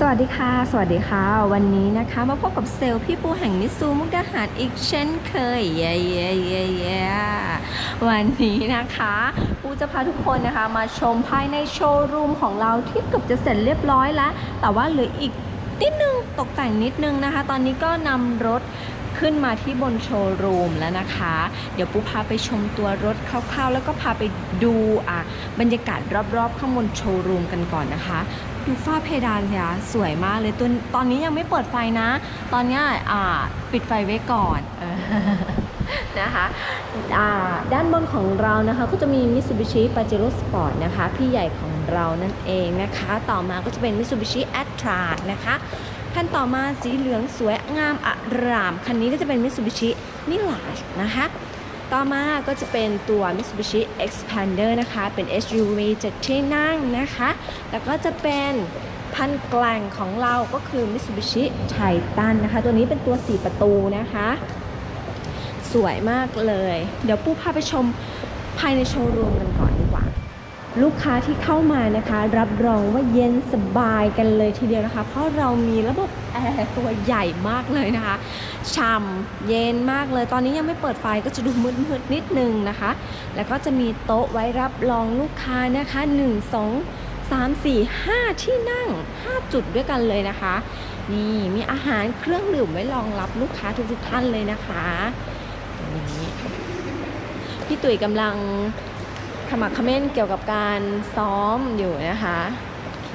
สวัสดีค่ะ สวัสดีค่ะ วันนี้นะคะมาพบกับเซลล์พี่ปูแห่งมิสซูมุกดาหารอีกเช่นเคยเย้เย้เย้เย้วันนี้นะคะปูจะพาทุกคนนะคะ มาชมภายในโชว์รูมของเราที่เกือบจะเสร็จเรียบร้อยแล้ว แต่ว่าเหลืออีกนิดนึงตกแต่งนิดนึงนะคะ ตอนนี้ก็นำรถ ขึ้นมาที่บนโชว์รูมแล้วนะคะ เดี๋ยวปูพาไปชมตัวรถคร่าวๆ แล้วก็พาไปดูอะบรรยากาศรอบๆ ข้างบนโชว์รูมกันก่อนนะคะดูฝ้าเพดานค่ะสวยมากเลยตัวตอนนี้ยังไม่เปิดไฟนะ ตอนนี้อ่าปิดไฟไว้ก่อนนะคะอ่าด้านบนของเรานะคะก็จะมี Mitsubishi Pajero Sport นะคะ พี่ใหญ่ของเรานั่นเองนะคะ ต่อมาก็จะเป็น Mitsubishi a t r a นะคะ คันต่อมาสีเหลืองสวยงามอาราม คันนี้ก็จะเป็น Mitsubishi Mirage นะคะ ต่อมาก็จะเป็นตัว Mitsubishi Expander นะคะ เป็น SUV 7ที่นั่งนะคะ แล้วก็จะเป็นพันแกล่งของเราก็คือ Mitsubishi Titan นะคะ ตัวนี้เป็นตัว 4 ประตูนะคะ สวยมากเลย เดี๋ยวปูพาไปชมภายในโชว์รูมกันก่อน ลูกค้าที่เข้ามานะคะ รับรองว่าเย็นสบายกันเลยทีเดียวนะคะ เพราะเรามีระบบแอร์ตัวใหญ่มากเลยนะคะช่ำเย็นมากเลย ตอนนี้ยังไม่เปิดไฟก็จะดูมืดๆนิดนึงนะคะ แล้วก็จะมีโต๊ะไว้รับรองลูกค้านะคะ 1 2 3 4 5 ที่นั่ง 5 จุดด้วยกันเลยนะคะ นี่มีอาหารเครื่องดื่มไว้รองรับลูกค้าทุกๆท่านเลยนะคะนี่พี่ตุ๋ยกำลัง ขมักขม้นเกี่ยวกับการซ้อมอยู่นะคะโอเค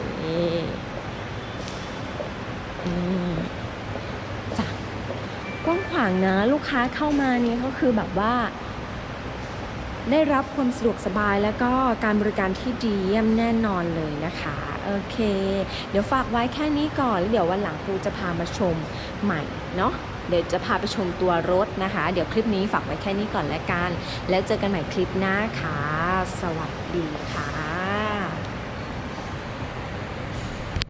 จ้ะกว้างขวางนะลูกค้าเข้ามานี่ก็คือแบบว่า ได้รับความสะดวกสบายแล้วก็การบริการที่ดีเยี่ยมแน่นอนเลยนะคะโอเค เดี๋ยวฝากไว้แค่นี้ก่อนแล้วเดี๋ยววันหลังครูจะพามาชมใหม่เนาะเดี๋ยวจะพาไปชมตัวรถนะคะ เดี๋ยวคลิปนี้ฝากไว้แค่นี้ก่อนแล้วกัน แล้วเจอกันใหม่คลิปหน้าค่ะ สวัสดีค่ะ